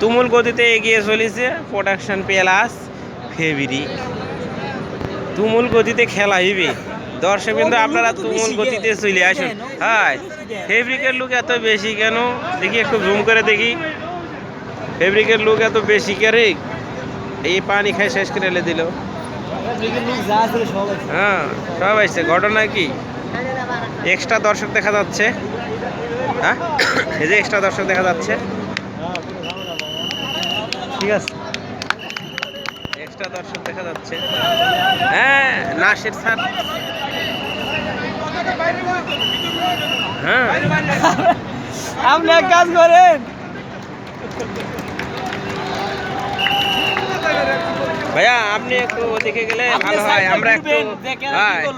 তুমুল গতিতে এগিয়ে চলেছে প্রোডাকশন প্লাস ফেব্রি তুমুল গতিতে খেলা হইবে। দর্শক কিন্তু আপনারা তুমুল গতিতে চলে আসুন। হ্যাঁ ফেব্রিকের লুক এত বেশি কেন? দেখি একটু জুম করে দেখি। ফেব্রিকের লুক এত বেশি করে এই পানি খাই শেষ করে এলে দিল। হ্যাঁ সব আসছে ঘটনা কি? এক্সট্রা দর্শক দেখা যাচ্ছে। হ্যাঁ? এই যে এক্সট্রা দর্শক দেখা যাচ্ছে। ঠিক আছে। এক্সট্রা দর্শক দেখা যাচ্ছে। হ্যাঁ নাসের স্যার হ্যাঁ। আপনি এক কাজ করেন। ভাইয়া আপনি একটু ওদিকে গেলে ভালো হয়। আমরা একটু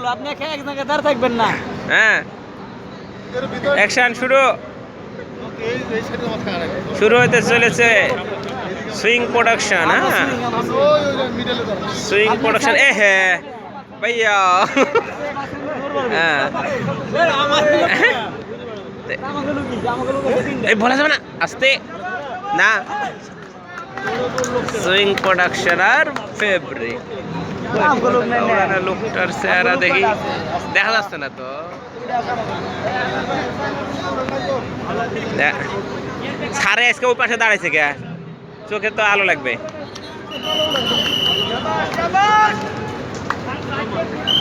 আপনি এক জায়গায় দাঁড় থাকবেন না। হ্যাঁ। অ্যাকশন শুরু। শুরু হতে চলেছে সুইং প্রোডাকশন হ্যাঁ। সুইং প্রোডাকশন এ হ্যাঁ ভাইয়া। হ্যাঁ। এই বলা যাবে না আস্তে। না। সুইং প্রোডাকশন আর ফেব্রিক। লোকটার চেহারা দেখি। দেখা যাচ্ছে না তো। সারে আজকে ওই পাশে দাঁড়াইছে কে? চোখে তো আলো লাগবে।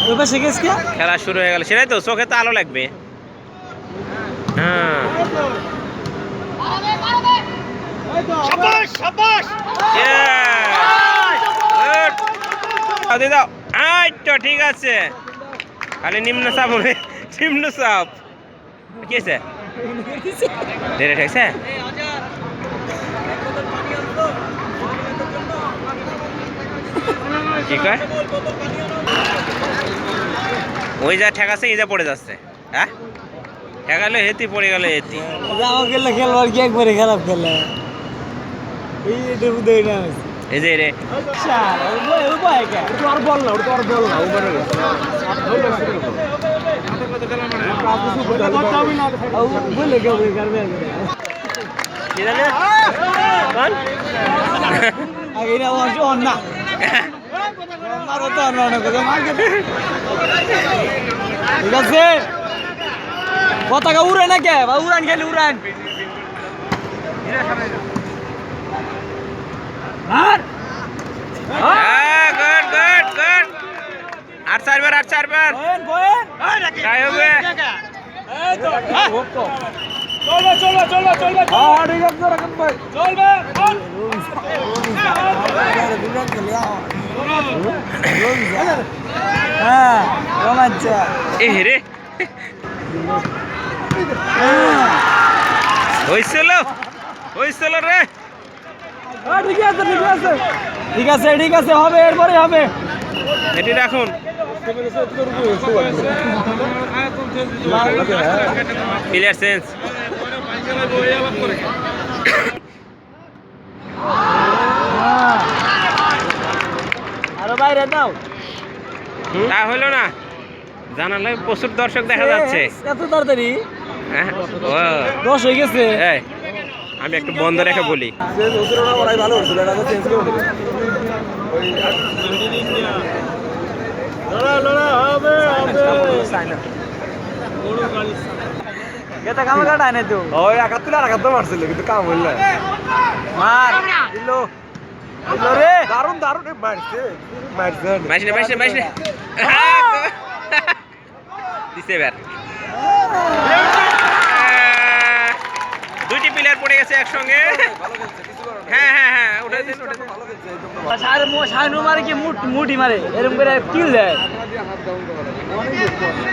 ওই পাশে গেছে খেলা শুরু হয়ে গেল। সেটাই তো চোখে তো আলো লাগবে। হ্যাঁ! দিয়ে দাও। এই তো ঠিক আছে। খালি নিম্ন চাপ হবে। নিম্ন চাপ কি আছে দেরে ঠেকছে? কি কয়? ওই যা ঠেকাছে এই যা পড়ে যাচ্ছে। হ্যাঁ ঠেকালো হেতি পড়ে গেল হেতি। যাও গেলে খেলোয়াড় কি একবারে খারাপ খেলে? এই যে রে। আর বল না ওটা আর বল না। ঠিক আছে পতাকা উড়ে না কে বা উড়ান খেলে উড়ান আর চারবার আট চারবার বয়েন হবে। চলো চলো চলো চলবে হ্যাঁ ঠিক আছে রাখব ভাই। চলবে হ্যাঁ রোমাঞ্চা এ রে। হয়েছিল হয়েছিল রে। ঠিক আছে ঠিক আছে। ঠিক আছে ঠিক আছে হবে এরপরে হবে। এটি রাখুন। Clear sense. আরও বাইরে দাও। তা হলো না। জানালে প্রচুর দর্শক দেখা যাচ্ছে। এত তাড়াতাড়ি? হ্যাঁ, দশ হয়ে গেছে। আমি একটু বন্ধ রেখে বলি। ভালো কিন্তু কাম হইল না। মার। দিলো। দিলো রে। দারুণ এ মারছে মারছে। না মাইস না দিছে এবার। দুইটি প্লেয়ার পড়ে গেছে একসঙ্গে। হ্যাঁ হ্যাঁ হ্যাঁ উঠে দিন সারে মারে কি মুট মুটি মারে? এরকম করে কিল দেয়।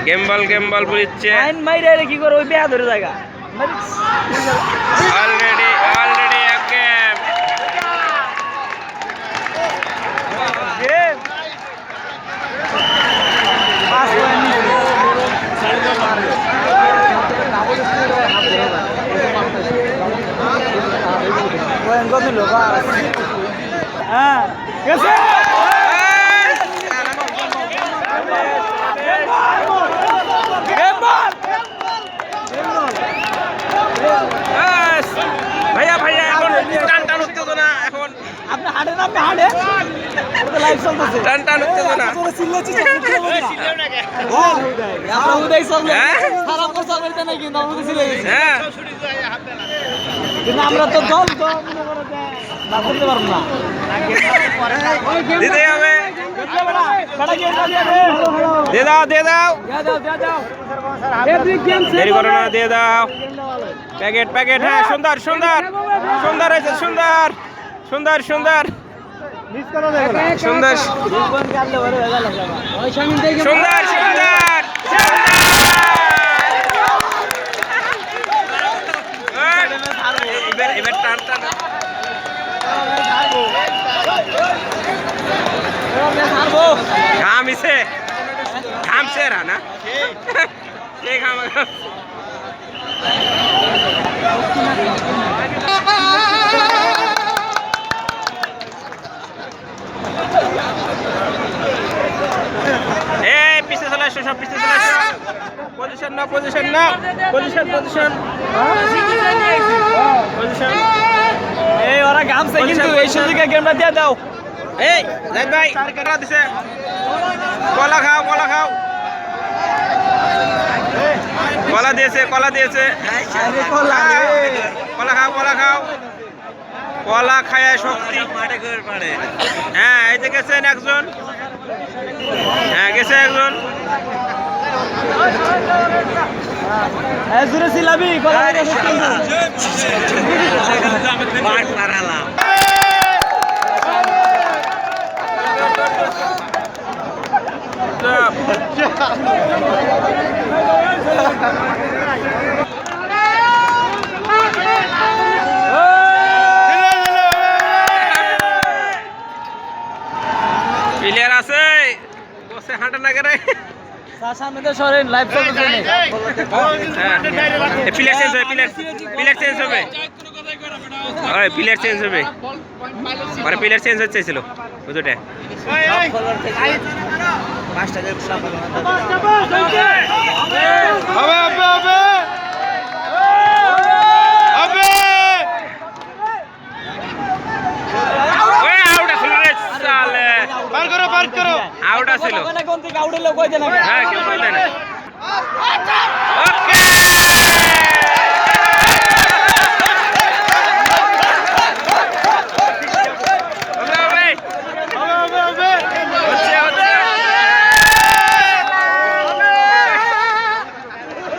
গেমবল গেমবল বলিচ্ছে আইন মাইরে কি করে ওই বেয়া ধরে জায়গা। অলরেডি অলরেডি এক গেম পাস পয়েন্ট পয়েন্ট কত নিল বাস হ্যাঁ গেছে ভাইয়া ভাইয়া এখন টান টান উঠতে আপনি হাঁটে লাইভ চলতেছে। টান টান উত্তেজনা। তোরা চিল্লাচ্ছিস, না। আমরা হ্যাঁ? খারাপ কথা বলতে নাই কিন্তু আমরা তো দল তো মনে করো যে না করতে পারব না। দিতে হবে। বেটা, বেটা গিয়ে দিয়ে দে। দাও দিয়ে দাও। দিয়ে দাও, দিয়ে দাও। Epic Games দেরি করো না দিয়ে দাও। প্যাকেট প্যাকেট হ্যাঁ সুন্দর সুন্দর। সুন্দর হয়েছে সুন্দর। সুন্দর সুন্দর। সুন্দর সুন্দর। সুন্দর সুন্দর এবার এবার টান টান ঘামিছে ঘামছে এরা না সে ঘামা এই আসো সব পিছে চলে আসো পজিশন না পজিশন না পজিশন পজিশন পজিশন এই ওরা গামছে কিন্তু এই সুযোগে গেমটা দিয়ে দাও। এই জাহিদ ভাই কাটা দিছে। কলা খাও কলা খাও। কলা দিয়েছে কলা দিয়েছে। কলা খাও কলা খাও। কলা খায় শক্তি। হ্যাঁ এই যে গেছেন একজন। হ্যাঁ গেছে একজন। জুড়ে সিলাবি কলা রে কিন্তু প্লেয়ার আছে বসে হাঁটা না করে তার সামনে তো সরেন লাইভ চলতেছে নে। প্লেয়ার চেঞ্জ হবে প্লেয়ার চেঞ্জ হবে। ওই প্লেয়ার চেঞ্জ হবে। মানে প্লেয়ার চেঞ্জ হচ্ছে ছিল বুঝোটে। হবে হবে হবে হবে ওই আউট আছিল রে সালে বার করো বার করো আউট আছিল। কোন থেকে আউট হলো কই দেন হ্যাঁ কেউ কই না ওকে হবে হবে হবে হবে হবে হচ্ছে হচ্ছে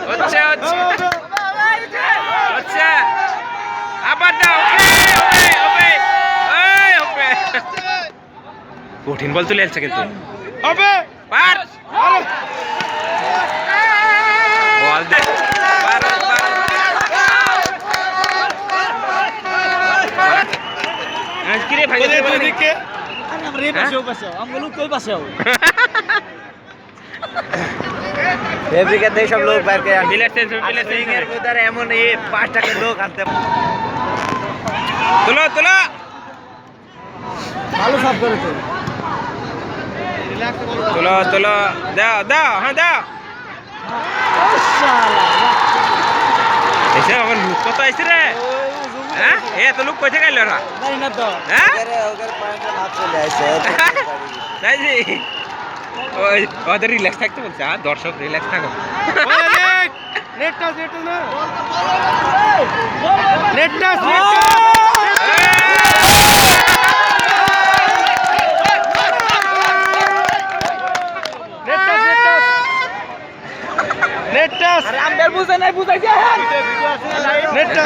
হচ্ছে হচ্ছে হচ্ছে আবার দাও ওকে ওকে ওই ওকে কঠিন বল তুলে আসছে কিন্তু। হবে। পার। বল দে। ভাই? দিকে আমরা কই ফেব্রিকেতে সব লোক বাইর করে আনছে। বিলাস চেঞ্জ বিলাস চেঞ্জ ভিতরে এমন এই পাঁচটাকে লোক আনতে তুলো তুলো। ভালো সাফ করেছে। তুলো তুলো দাও দাও হ্যাঁ দাও এসে আমার লুক কত আইছে রে? হ্যাঁ? এ তো লুক কইতে গেল জানি না তো হ্যাঁ ওদের বলছে আর দর্শক রিল্যাক্স থাকো না। নেটটা নেটটা বুঝে নাই বুঝাইছে হ্যাঁ। নেটটা